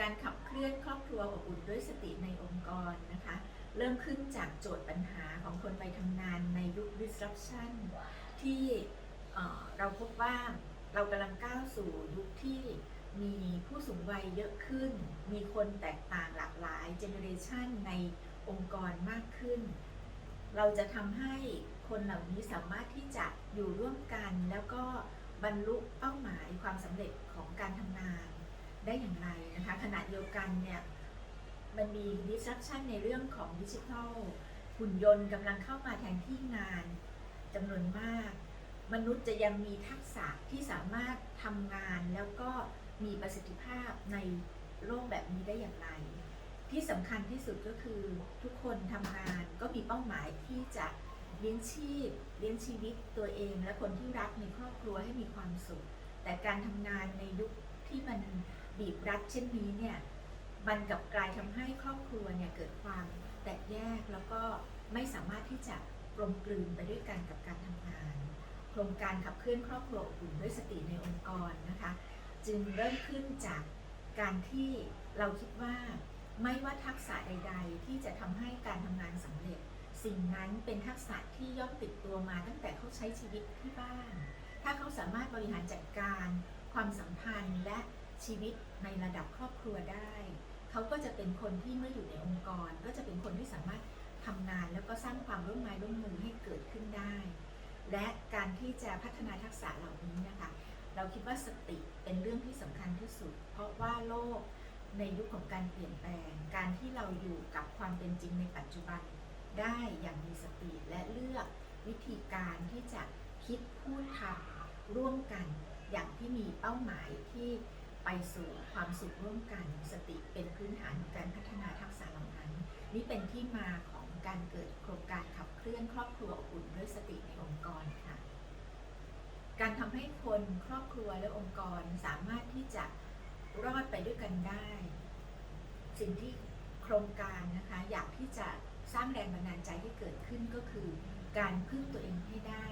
การขับเคลื่อนครอบครัวอบอุ่นด้วยสติในองค์กรนะคะ เริ่มขึ้นจากโจทย์ปัญหาของคนไปทำงานในยุค disruption ที่เอ่อเราพบว่าเรากำลังก้าวสู่ยุคที่มีผู้สูงวัยเยอะขึ้น มีคนแตกต่างหลากหลายเจเนอเรชันในองค์กรมากขึ้น เราจะทำให้คนเหล่านี้สามารถที่จะอยู่ร่วมกัน แล้วก็บรรลุเป้าหมายความสำเร็จของการทำงาน ได้อย่างไรนะคะขณะเดียวกันเนี่ยมันมี disruption ในเรื่องของดิจิทัลหุ่นยนต์กำลังเข้ามาแทนที่งานจำนวนมาก มนุษย์จะยังมีทักษะที่สามารถทำงานแล้วก็มีประสิทธิภาพในโลกแบบนี้ได้อย่างไร ที่สำคัญที่สุดก็คือทุกคนทำงานก็มีเป้าหมายที่จะเลี้ยงชีพ เลี้ยงชีวิตตัวเอง และคนที่รักในครอบครัวให้มีความสุข แต่การทำงานในยุค บีบรัดเช่นนี้เนี่ยมันกลับกลายทำให้ครอบครัวเนี่ยเกิดความแตกแยกแล้วก็ไม่สามารถที่จะกลมกลืนไปด้วยกันกับการทำงาน โครงการขับเคลื่อนครอบครัวอบอุ่นด้วยสติในองค์กรนะคะ จึงเริ่มขึ้นจากการที่เราคิดว่าไม่ว่าทักษะใด ๆ ที่จะทำให้การทำงานสำเร็จ สิ่งนั้นเป็นทักษะที่ย่อมติดตัวมาตั้งแต่เขาใช้ชีวิตที่บ้าน ถ้าเขาสามารถบริหารจัดการ ความสัมพันธ์และ ชีวิตในระดับครอบครัวได้ เขาก็จะเป็นคนที่เมื่ออยู่ในองค์กร ก็จะเป็นคนที่สามารถทำงานแล้วก็สร้างความร่วมไม้ร่วมมือให้เกิดขึ้นได้ และการที่จะพัฒนาทักษะเหล่านี้นะคะเราคิดว่าสติเป็นเรื่องที่สำคัญที่สุด เพราะว่าโลกในยุคของการเปลี่ยนแปลง การที่เราอยู่กับความเป็นจริงในปัจจุบันได้อย่างมีสติและเลือกวิธีการที่จะคิดพูดทำร่วมกันอย่างที่มีเป้าหมายที่ ไปสู่ความสุขร่วมกันสติเป็นพื้นฐานของการพัฒนาทักษะเหล่านั้น นี่เป็นที่มาของการเกิดโครงการขับเคลื่อนครอบครัวอบอุ่นด้วยสติในองค์กรค่ะ การทำให้คนครอบครัวและองค์กรสามารถที่จะรอดไปด้วยกันได้ สิ่งที่โครงการนะคะอยากที่จะสร้างแรงบันดาลใจให้เกิดขึ้นก็คือ การพึ่งตัวเองให้ได้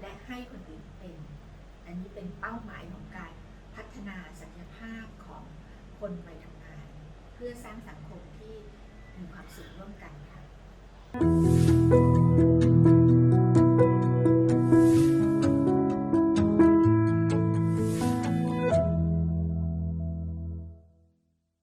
และให้คนอื่นเป็น อันนี้เป็นเป้าหมายของการ พัฒนาศักยภาพของคนไปทำงาน เพื่อสร้างสังคมที่มีความสุขร่วมกันค่ะ